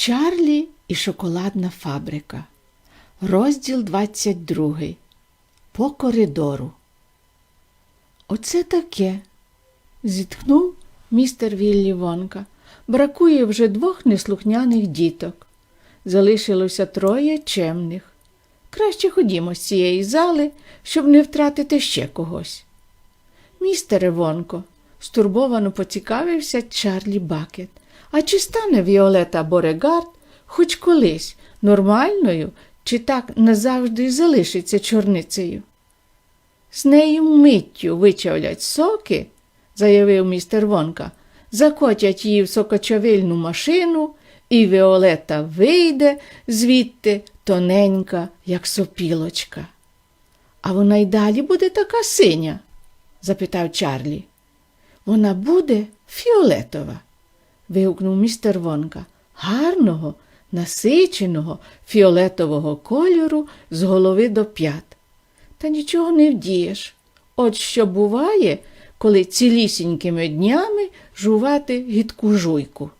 Чарлі і шоколадна фабрика. Розділ 22. По коридору. Оце таке. зітхнув містер Віллі Вонка. Бракує вже двох неслухняних діток. Залишилося троє чемних. Краще ходімо з цієї зали, щоб не втратити ще когось. Містере Вонко, стурбовано поцікавився Чарлі Бакет. А чи стане Віолета Борегард хоч колись нормальною, чи так назавжди залишиться чорницею? З нею миттю вичавлять соки, заявив містер Вонка, закотять її в сокочовильну машину, і Віолета вийде звідти тоненька, як сопілочка. А вона й далі буде така синя? запитав Чарлі. Вона буде фіолетова, вигукнув містер Вонка. Гарного, насиченого, фіолетового кольору з голови до п'ят. Та нічого не вдієш. От що буває, коли цілісінькими днями жувати гидку жуйку.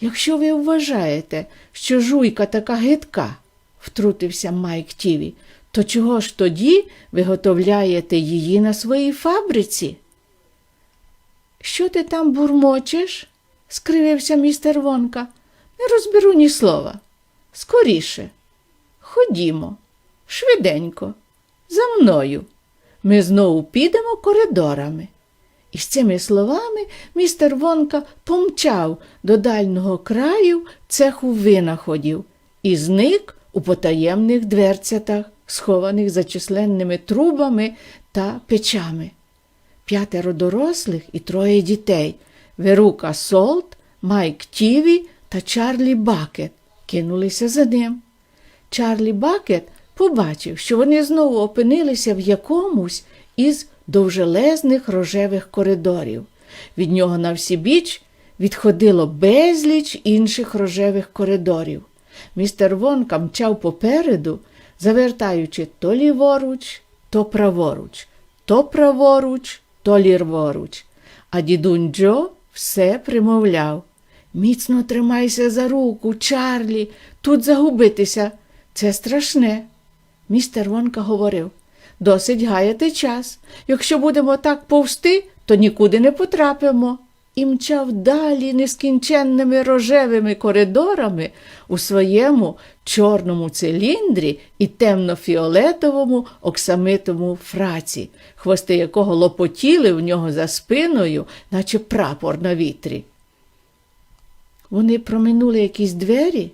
Якщо ви вважаєте, що жуйка така гидка, втрутився Майк Тіві, то чого ж тоді виготовляєте її на своїй фабриці? Що ти там бурмочеш? Скривився містер Вонка. Не розберу ні слова. Скоріше. Ходімо, швиденько, за мною. Ми знову підемо коридорами. І з цими словами містер Вонка помчав до дальнього краю цеху винаходів і зник у потаємних дверцятах, схованих за численними трубами та печами. П'ятеро дорослих і троє дітей Верука Солт, Майк Тіві та Чарлі Бакет кинулися за ним. Чарлі Бакет побачив, що вони знову опинилися в якомусь із довжелезних рожевих коридорів. Від нього на всі біч відходило безліч інших рожевих коридорів. Містер Вонка мчав попереду, завертаючи то ліворуч, то праворуч, то праворуч, то лірворуч. А дідунь Джо все примовляв. Міцно тримайся за руку, Чарлі, тут загубитися. Це страшне. Містер Вонка говорив. Досить гаяти час. Якщо будемо так повсти, то нікуди не потрапимо. І мчав далі нескінченними рожевими коридорами у своєму чорному циліндрі і темно-фіолетовому оксамитовому фраці, хвости якого лопотіли в нього за спиною, наче прапор на вітрі. Вони проминули якісь двері,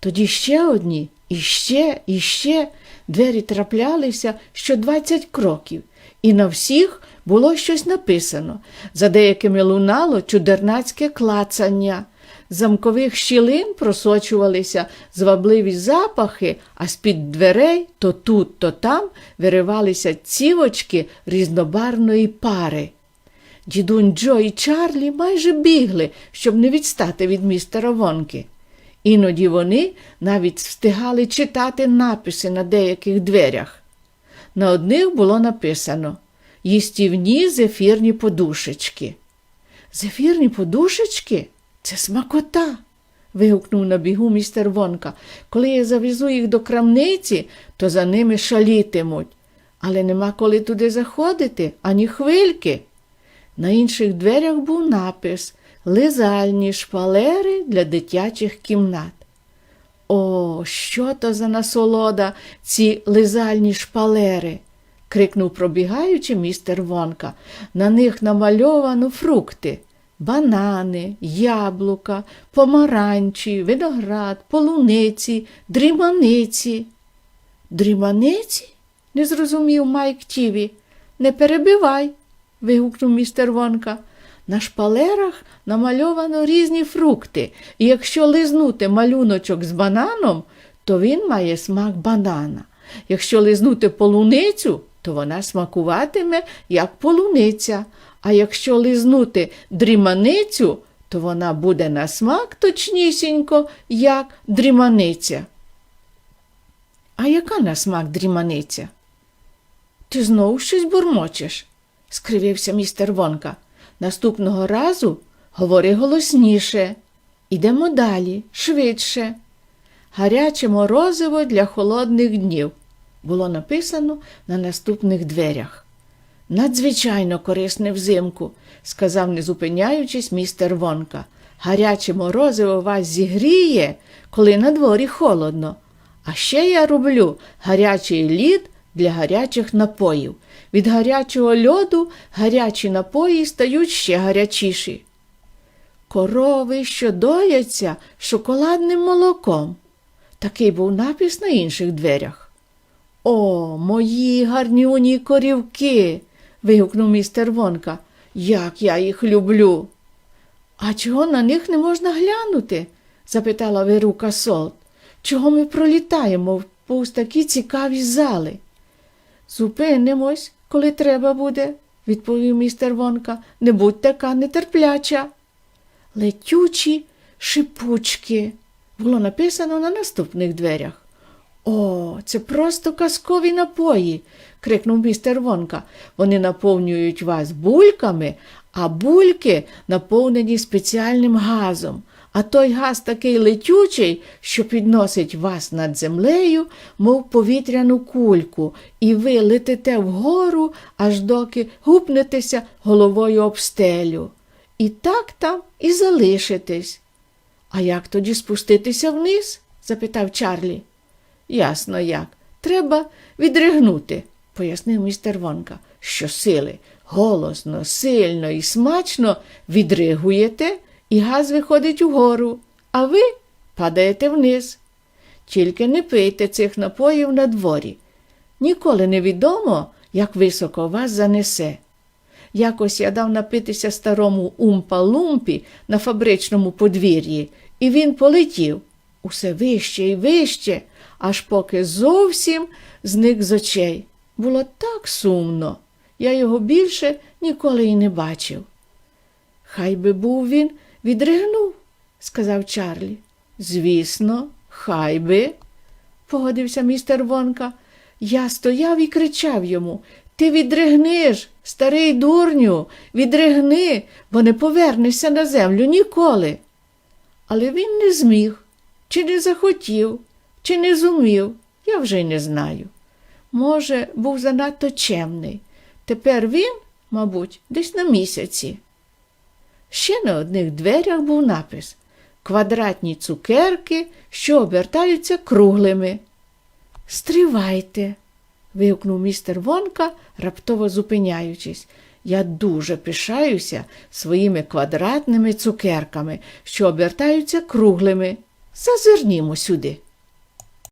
тоді ще одні, і ще, і ще двері траплялися що двадцять кроків, і на всіх було щось написано. За деякими лунало чудернацьке клацання. Замкових щілин просочувалися звабливі запахи, а з-під дверей то тут, то там виривалися цівочки різнобарної пари. Дідунь Джо і Чарлі майже бігли, щоб не відстати від містера Вонки. Іноді вони навіть встигали читати написи на деяких дверях. На одних було написано їстівні зефірні подушечки. Зефірні подушечки? Це смакота. вигукнув на бігу містер Вонка. Коли я завезу їх до крамниці, то за ними шалітимуть. Але нема коли туди заходити, ані хвильки. На інших дверях був напис Лизальні шпалери для дитячих кімнат. О, що то за насолода, ці лизальні шпалери. Крикнув пробігаючи містер Вонка. На них намальовано фрукти банани, яблука, помаранчі, виноград, полуниці, дріманиці. Дріманиці? не зрозумів Майк Тіві. Не перебивай. вигукнув містер Вонка. На шпалерах намальовано різні фрукти, і якщо лизнути малюночок з бананом, то він має смак банана. Якщо лизнути полуницю, то вона смакуватиме, як полуниця. А якщо лизнути дріманицю, то вона буде на смак точнісінько, як дріманиця. А яка на смак дріманиця? Ти знову щось бурмочеш, скривився містер Вонка. Наступного разу говори голосніше. Ідемо далі, швидше. Гаряче морозиво для холодних днів було написано на наступних дверях. Надзвичайно корисне взимку, сказав, не зупиняючись, містер Вонка. Гаряче морозиво вас зігріє, коли на дворі холодно. А ще я роблю гарячий лід для гарячих напоїв. Від гарячого льоду гарячі напої стають ще гарячіші. Корови, що дояться шоколадним молоком. Такий був напис на інших дверях. О, мої гарнюні корівки. вигукнув містер Вонка. Як я їх люблю. А чого на них не можна глянути? запитала Верука Солт. Чого ми пролітаємо повз такі цікаві зали? Зупинимось, коли треба буде, відповів містер Вонка. Не будь така нетерпляча. Летючі шипучки було написано на наступних дверях. О, це просто казкові напої, крикнув містер Вонка. Вони наповнюють вас бульками, а бульки наповнені спеціальним газом. А той газ такий летючий, що підносить вас над землею, мов повітряну кульку, і ви летите вгору, аж доки гупнетеся головою об стелю. І так там і залишитесь. А як тоді спуститися вниз? запитав Чарлі. Ясно як. Треба відригнути, пояснив містер Вонка. Щосили голосно, сильно і смачно відригуєте, і газ виходить угору, а ви падаєте вниз. Тільки не пийте цих напоїв на дворі. Ніколи не відомо, як високо вас занесе. Якось я дав напитися старому умпа-лумпі на фабричному подвір'ї, і він полетів усе вище і вище, аж поки зовсім зник з очей. Було так сумно. Я його більше ніколи й не бачив. Хай би був він відригнув, сказав Чарлі. Звісно, хай би, погодився містер Вонка. Я стояв і кричав йому Ти відригниш, старий дурню, відригни, бо не повернешся на землю ніколи. Але він не зміг, чи не захотів, чи не зумів, я вже не знаю. Може, був занадто чемний. Тепер він, мабуть, десь на місяці. Ще на одних дверях був напис Квадратні цукерки, що обертаються круглими. Стривайте. вигукнув містер Вонка, раптово зупиняючись. Я дуже пишаюся своїми квадратними цукерками, що обертаються круглими. Зазирнімо сюди.